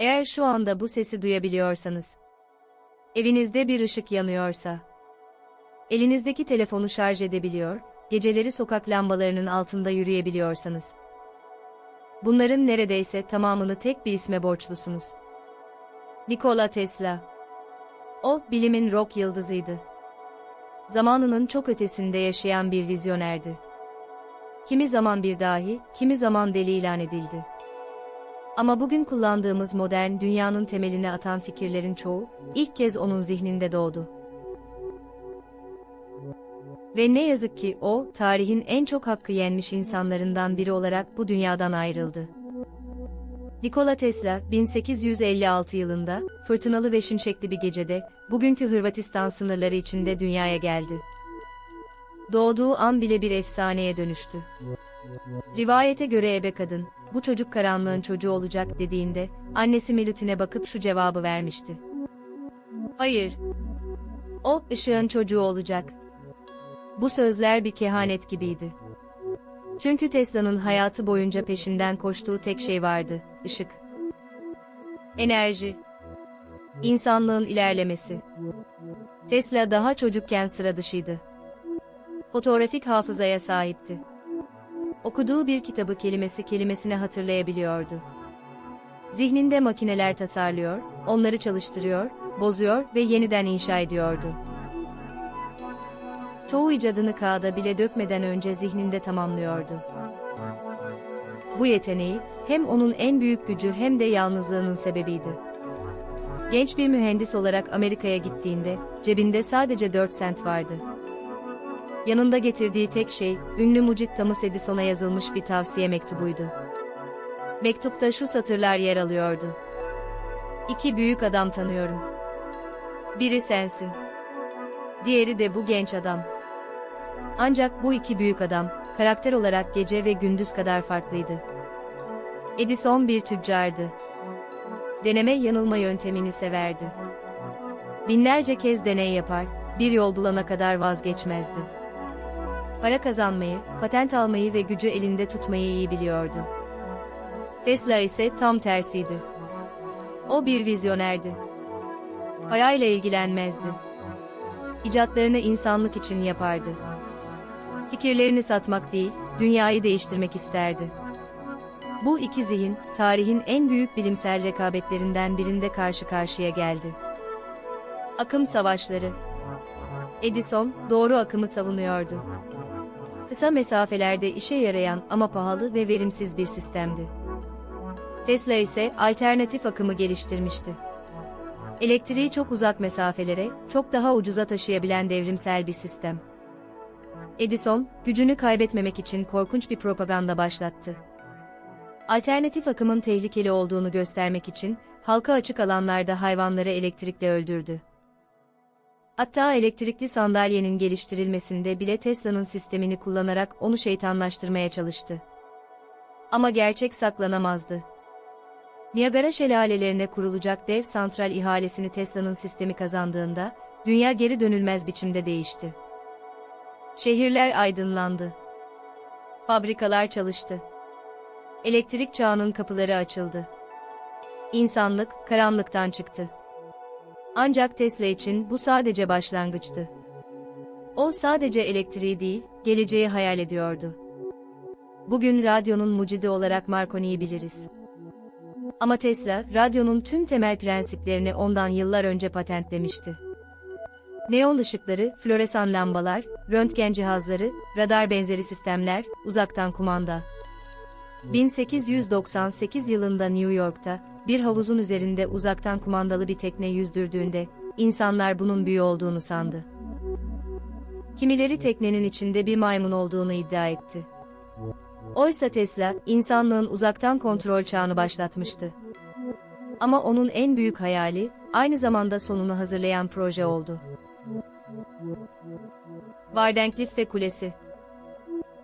Eğer şu anda bu sesi duyabiliyorsanız, evinizde bir ışık yanıyorsa, elinizdeki telefonu şarj edebiliyor, geceleri sokak lambalarının altında yürüyebiliyorsanız, bunların neredeyse tamamını tek bir isme borçlusunuz. Nikola Tesla. O, bilimin rock yıldızıydı. Zamanının çok ötesinde yaşayan bir vizyonerdi. Kimi zaman bir dahi, kimi zaman deli ilan edildi. Ama bugün kullandığımız modern dünyanın temelini atan fikirlerin çoğu, ilk kez onun zihninde doğdu. Ve ne yazık ki o, tarihin en çok hakkı yenmiş insanlarından biri olarak bu dünyadan ayrıldı. Nikola Tesla, 1856 yılında, fırtınalı ve şimşekli bir gecede, bugünkü Hırvatistan sınırları içinde dünyaya geldi. Doğduğu an bile bir efsaneye dönüştü. Rivayete göre ebe kadın, bu çocuk karanlığın çocuğu olacak dediğinde, annesi Melutine bakıp şu cevabı vermişti. Hayır. O, ışığın çocuğu olacak. Bu sözler bir kehanet gibiydi. Çünkü Tesla'nın hayatı boyunca peşinden koştuğu tek şey vardı, ışık. Enerji. İnsanlığın ilerlemesi. Tesla daha çocukken sıra dışıydı. Fotoğrafik hafızaya sahipti. Okuduğu bir kitabı kelimesi kelimesine hatırlayabiliyordu. Zihninde makineler tasarlıyor, onları çalıştırıyor, bozuyor ve yeniden inşa ediyordu. Çoğu icadını kağıda bile dökmeden önce zihninde tamamlıyordu. Bu yeteneği, hem onun en büyük gücü hem de yalnızlığının sebebiydi. Genç bir mühendis olarak Amerika'ya gittiğinde, cebinde sadece 4 sent vardı. Yanında getirdiği tek şey, ünlü mucit Thomas Edison'a yazılmış bir tavsiye mektubuydu. Mektupta şu satırlar yer alıyordu. İki büyük adam tanıyorum. Biri sensin. Diğeri de bu genç adam. Ancak bu iki büyük adam, karakter olarak gece ve gündüz kadar farklıydı. Edison bir tüccardı. Deneme yanılma yöntemini severdi. Binlerce kez deney yapar, bir yol bulana kadar vazgeçmezdi. Para kazanmayı, patent almayı ve gücü elinde tutmayı iyi biliyordu. Tesla ise tam tersiydi. O bir vizyonerdi. Parayla ilgilenmezdi. İcatlarını insanlık için yapardı. Fikirlerini satmak değil, dünyayı değiştirmek isterdi. Bu iki zihin, tarihin en büyük bilimsel rekabetlerinden birinde karşı karşıya geldi. Akım savaşları. Edison, doğru akımı savunuyordu. Kısa mesafelerde işe yarayan ama pahalı ve verimsiz bir sistemdi. Tesla ise alternatif akımı geliştirmişti. Elektriği çok uzak mesafelere, çok daha ucuza taşıyabilen devrimsel bir sistem. Edison, gücünü kaybetmemek için korkunç bir propaganda başlattı. Alternatif akımın tehlikeli olduğunu göstermek için, halka açık alanlarda hayvanları elektrikle öldürdü. Hatta elektrikli sandalyenin geliştirilmesinde bile Tesla'nın sistemini kullanarak onu şeytanlaştırmaya çalıştı. Ama gerçek saklanamazdı. Niagara şelalelerine kurulacak dev santral ihalesini Tesla'nın sistemi kazandığında, dünya geri dönülmez biçimde değişti. Şehirler aydınlandı. Fabrikalar çalıştı. Elektrik çağının kapıları açıldı. İnsanlık karanlıktan çıktı. Ancak Tesla için bu sadece başlangıçtı. O sadece elektriği değil, geleceği hayal ediyordu. Bugün radyonun mucidi olarak Marconi'yi biliriz. Ama Tesla, radyonun tüm temel prensiplerini ondan yıllar önce patentlemişti. Neon ışıkları, floresan lambalar, röntgen cihazları, radar benzeri sistemler, uzaktan kumanda. 1898 yılında New York'ta, bir havuzun üzerinde uzaktan kumandalı bir tekne yüzdürdüğünde, insanlar bunun büyü olduğunu sandı. Kimileri teknenin içinde bir maymun olduğunu iddia etti. Oysa Tesla, insanlığın uzaktan kontrol çağını başlatmıştı. Ama onun en büyük hayali, aynı zamanda sonunu hazırlayan proje oldu. Wardenclyffe Kulesi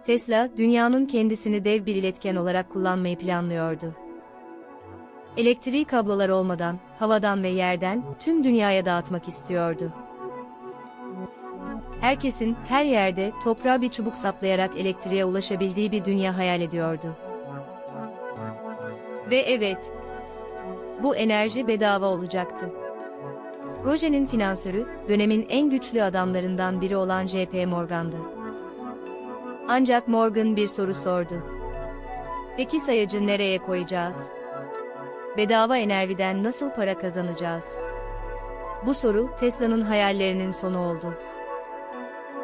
Tesla, dünyanın kendisini dev bir iletken olarak kullanmayı planlıyordu. Elektriği kablolar olmadan, havadan ve yerden, tüm dünyaya dağıtmak istiyordu. Herkesin, her yerde, toprağa bir çubuk saplayarak elektriğe ulaşabildiği bir dünya hayal ediyordu. Ve evet, Bu enerji bedava olacaktı. Projenin finansörü, dönemin en güçlü adamlarından biri olan JP Morgan'dı. Ancak Morgan bir soru sordu. Peki sayacı nereye koyacağız? Bedava enerjiden nasıl para kazanacağız? Bu soru Tesla'nın hayallerinin sonu oldu.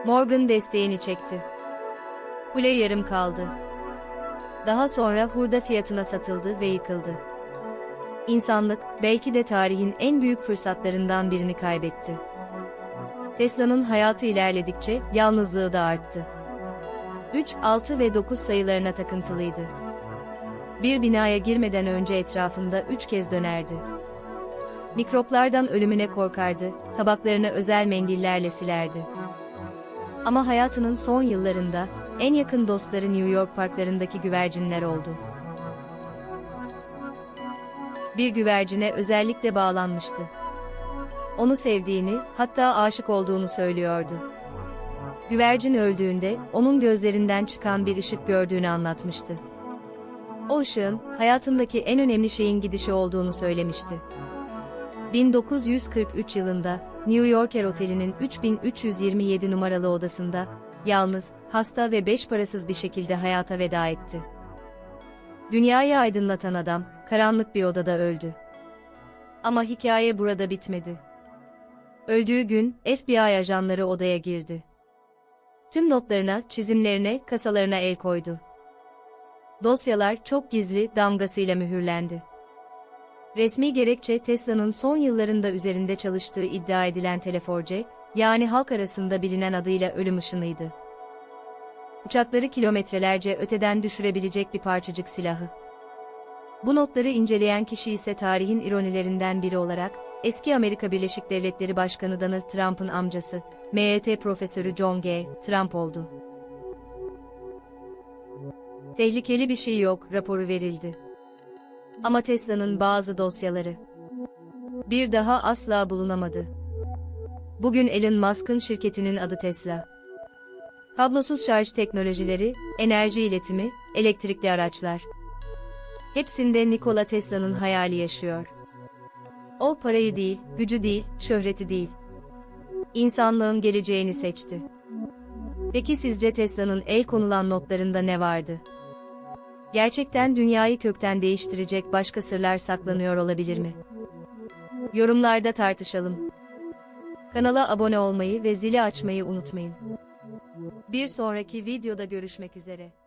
Morgan desteğini çekti. Kule yarım kaldı. Daha sonra hurda fiyatına satıldı ve yıkıldı. İnsanlık belki de tarihin en büyük fırsatlarından birini kaybetti. Tesla'nın hayatı ilerledikçe yalnızlığı da arttı. 3, 6 ve 9 sayılarına takıntılıydı. Bir binaya girmeden önce etrafında üç kez dönerdi. Mikroplardan ölümüne korkardı, tabaklarını özel mendillerle silerdi. Ama hayatının son yıllarında, en yakın dostları New York parklarındaki güvercinler oldu. Bir güvercine özellikle bağlanmıştı. Onu sevdiğini, hatta aşık olduğunu söylüyordu. Güvercin öldüğünde, onun gözlerinden çıkan bir ışık gördüğünü anlatmıştı. O ışığın, hayatındaki en önemli şeyin gidişi olduğunu söylemişti. 1943 yılında, New Yorker Oteli'nin 3327 numaralı odasında, yalnız, hasta ve beş parasız bir şekilde hayata veda etti. Dünyayı aydınlatan adam, karanlık bir odada öldü. Ama hikaye burada bitmedi. Öldüğü gün, FBI ajanları odaya girdi. Tüm notlarına, çizimlerine, kasalarına el koydu. Dosyalar çok gizli damgasıyla mühürlendi. Resmi gerekçe Tesla'nın son yıllarında üzerinde çalıştığı iddia edilen teleforce, yani halk arasında bilinen adıyla ölüm ışınıydı. Uçakları kilometrelerce öteden düşürebilecek bir parçacık silahı. Bu notları inceleyen kişi ise tarihin ironilerinden biri olarak, eski Amerika Birleşik Devletleri Başkanı Donald Trump'ın amcası, MIT profesörü John G. Trump oldu. Tehlikeli bir şey yok, raporu verildi. Ama Tesla'nın bazı dosyaları bir daha asla bulunamadı. Bugün Elon Musk'ın şirketinin adı Tesla. Kablosuz şarj teknolojileri, enerji iletimi, elektrikli araçlar. Hepsinde Nikola Tesla'nın hayali yaşıyor. O parayı değil, gücü değil, şöhreti değil. İnsanlığın geleceğini seçti. Peki sizce Tesla'nın el konulan notlarında ne vardı? Gerçekten dünyayı kökten değiştirecek başka sırlar saklanıyor olabilir mi? Yorumlarda tartışalım. Kanala abone olmayı ve zili açmayı unutmayın. Bir sonraki videoda görüşmek üzere.